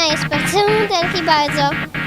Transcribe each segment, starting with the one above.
Lubię sporty bardzo.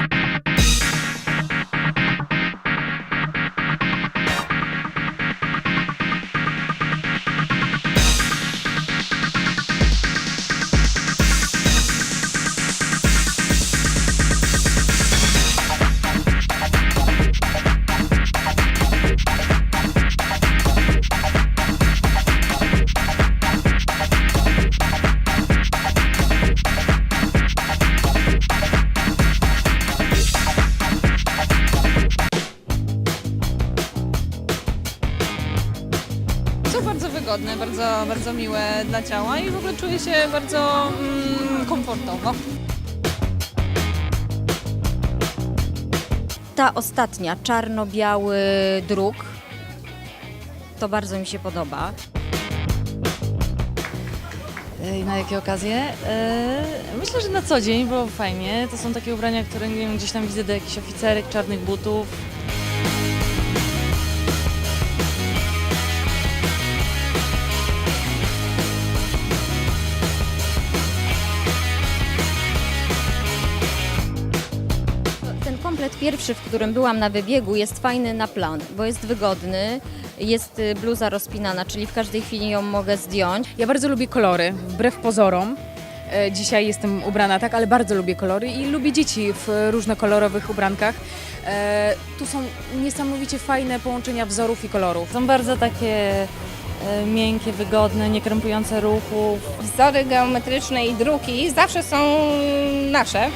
Są bardzo wygodne, bardzo, bardzo miłe dla ciała i w ogóle czuję się bardzo mm, komfortowo. Ta ostatnia, czarno-biały druk, to bardzo mi się podoba. Ej, Na jakie okazje? E, Myślę, że na co dzień, bo fajnie. To są takie ubrania, które nie wiem, gdzieś tam widzę do jakichś oficerek, czarnych butów. Komplet pierwszy, w którym byłam na wybiegu, jest fajny na plan, bo jest wygodny. Jest y, bluza rozpinana, czyli w każdej chwili ją mogę zdjąć. Ja bardzo lubię kolory, wbrew pozorom. E, Dzisiaj jestem ubrana tak, ale bardzo lubię kolory i lubię dzieci w różnokolorowych ubrankach. E, Tu są niesamowicie fajne połączenia wzorów i kolorów. Są bardzo takie e, miękkie, wygodne, niekrępujące ruchów. Wzory geometryczne i druki zawsze są nasze.